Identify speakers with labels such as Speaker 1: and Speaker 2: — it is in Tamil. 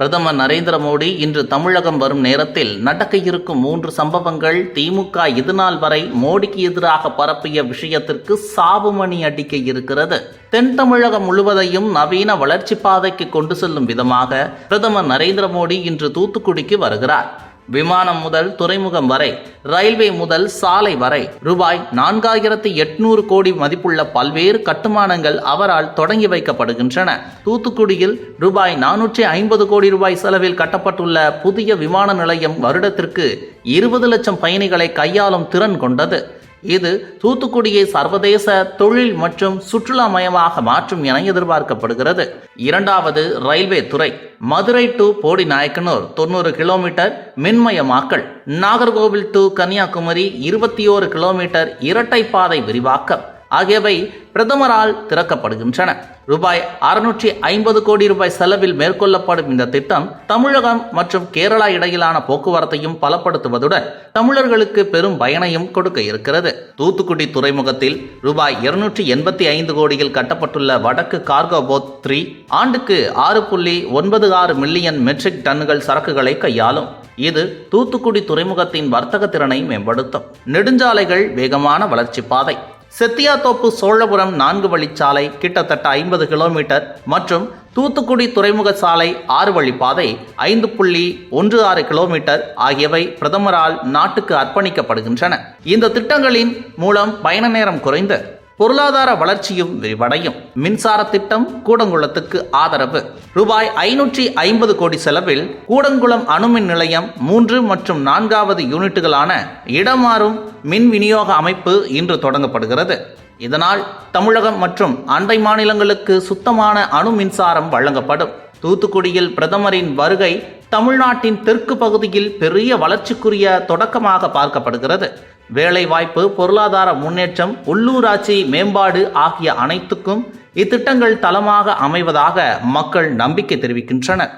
Speaker 1: பிரதமர் நரேந்திர மோடி இன்று தமிழகம் வரும் நேரத்தில் நடக்க இருக்கும் மூன்று சம்பவங்கள் திமுக இதுநாள் வரை மோடிக்கு எதிராக பரப்பிய விஷயத்திற்கு சாவுமணி அடிக்க இருக்கிறது. தென் தமிழகம் முழுவதையும் நவீன வளர்ச்சி பாதைக்கு கொண்டு செல்லும் விதமாக பிரதமர் நரேந்திர மோடி இன்று தூத்துக்குடிக்கு வருகிறார். விமானம் முதல் துறைமுகம் வரை ரயில்வே முதல் சாலை வரை ரூபாய் நான்காயிரத்தி எட்நூறு கோடி மதிப்புள்ள பல்வேறு கட்டுமானங்கள் அவரால் தொடங்கி வைக்கப்படுகின்றன. தூத்துக்குடியில் ரூபாய் நானூற்றி ஐம்பது கோடி ரூபாய் செலவில் கட்டப்பட்டுள்ள புதிய விமான நிலையம் வருடத்திற்கு இருபது லட்சம் பயணிகளை கையாளும் திறன் கொண்டது. இது தூத்துக்குடியை சர்வதேச தொழில் மற்றும் சுற்றுலா மயமாக மாற்றும் என எதிர்பார்க்கப்படுகிறது. இரண்டாவது ரயில்வே துறை. மதுரை டு போடி நாயக்கனூர் தொண்ணூறு கிலோமீட்டர் மின்மயமாக்கல். நாகர்கோவில் டு கன்னியாகுமரி இருபத்தி ஓரு கிலோமீட்டர் இரட்டை பாதை விரிவாக்கம். ஆகியவை பிரதமரால் திறக்கப்படுகின்றன. ரூபாய் அறுநூற்றி ஐம்பது கோடி ரூபாய் செலவில் மேற்கொள்ளப்படும் இந்த திட்டம் தமிழகம் மற்றும் கேரளா இடையிலான போக்குவரத்தையும் பலப்படுத்துவதுடன் தமிழர்களுக்கு பெரும் பயனையும் கொடுக்க இருக்கிறது. தூத்துக்குடி துறைமுகத்தில் ரூபாய் இருநூற்றி எண்பத்தி ஐந்து கோடியில் கட்டப்பட்டுள்ள வடக்கு கார்கோ போத் த்ரீ ஆண்டுக்கு ஆறு புள்ளி ஒன்பது ஆறு மில்லியன் மெட்ரிக் டன்னுகள் சரக்குகளை கையாளும். இது தூத்துக்குடி துறைமுகத்தின் வர்த்தக திறனை மேம்படுத்தும். நெடுஞ்சாலைகள் வேகமான வளர்ச்சி பாதை. செத்தியாத்தோப்பு சோழபுரம் நான்கு வழிச்சாலை கிட்டத்தட்ட ஐம்பது கிலோமீட்டர் மற்றும் தூத்துக்குடி துறைமுக சாலை ஆறு வழிப்பாதை ஐந்து புள்ளி ஒன்று ஆறு கிலோமீட்டர் ஆகியவை பிரதமரால் நாட்டுக்கு அர்ப்பணிக்கப்படுகின்றன. இந்த திட்டங்களின் மூலம் பயண நேரம் குறைந்து பொருளாதார வளர்ச்சியும் விரிவடையும். மின்சார திட்டம் கூடங்குளத்துக்கு ஆதரவு. ரூபாய் ஐநூற்றி ஐம்பது கோடி செலவில் கூடங்குளம் அணுமின் நிலையம் மூன்று மற்றும் நான்காவது யூனிட்டுகளான இடமாறும் மின் விநியோக அமைப்பு இன்று தொடங்கப்படுகிறது. இதனால் தமிழகம் மற்றும் அண்டை மாநிலங்களுக்கு சுத்தமான அணு மின்சாரம் வழங்கப்படும். தூத்துக்குடியில் பிரதமரின் வருகை தமிழ்நாட்டின் தெற்கு பகுதியில் பெரிய வளர்ச்சிக்குரிய தொடக்கமாக பார்க்கப்படுகிறது. வேலைவாய்ப்பு பொருளாதார முன்னேற்றம் உள்ளூராட்சி மேம்பாடு ஆகிய அனைத்துக்கும் இத்திட்டங்கள் தளமாக அமைவதாக மக்கள் நம்பிக்கை தெரிவிக்கின்றனர்.